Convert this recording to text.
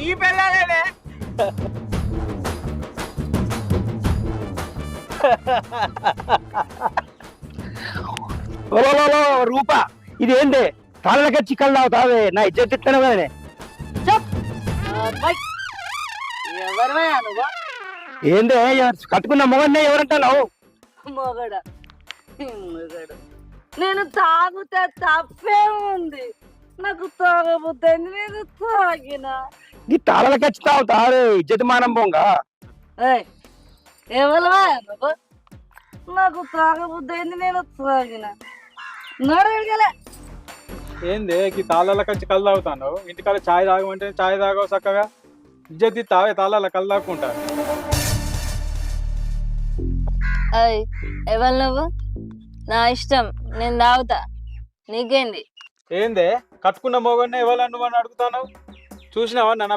నీ పిల్లలేనే రూపా ఇది ఏంది తాళ్ళకి చిక్కలు తాగుతావే నా ఇజ్జత్ ఇస్తాను కదనే ఏందే కట్టుకున్న మొగన్నే ఎవరంటున్నావు? మొగడ మొగడు. నేను తాగుతే తప్పే ఉంది. నాకు తాగబుద్ది నేను తాగిన? ఈ తాళలకి వచ్చి తాగుతారు ఇజ్జత్ మానం పోంగ ఏయ్, ఎవరివా నువ్వు నాకు తాగబుద్ది అయింది నేను తాగిన? నడగలే ఏంది ఈ తాళ్ళ కచ్చి కళ్ళు తాగుతాను ఇంటికాడ చాయ్ తాగమంటే చాయ్ తాగవు చక్కగా? ఇజ్జత్ తావే తాళ్ళ కళ్ళు తాగుకుంటా. ఎవరు నువ్వు? నా ఇష్టం నేను తాగుతా. నీకేంది? ఏందే? కట్టుకున్న మొగన్నే ఇవ్వాలని నువ్వు అని అడుగుతాను చూసినావా నన్ను?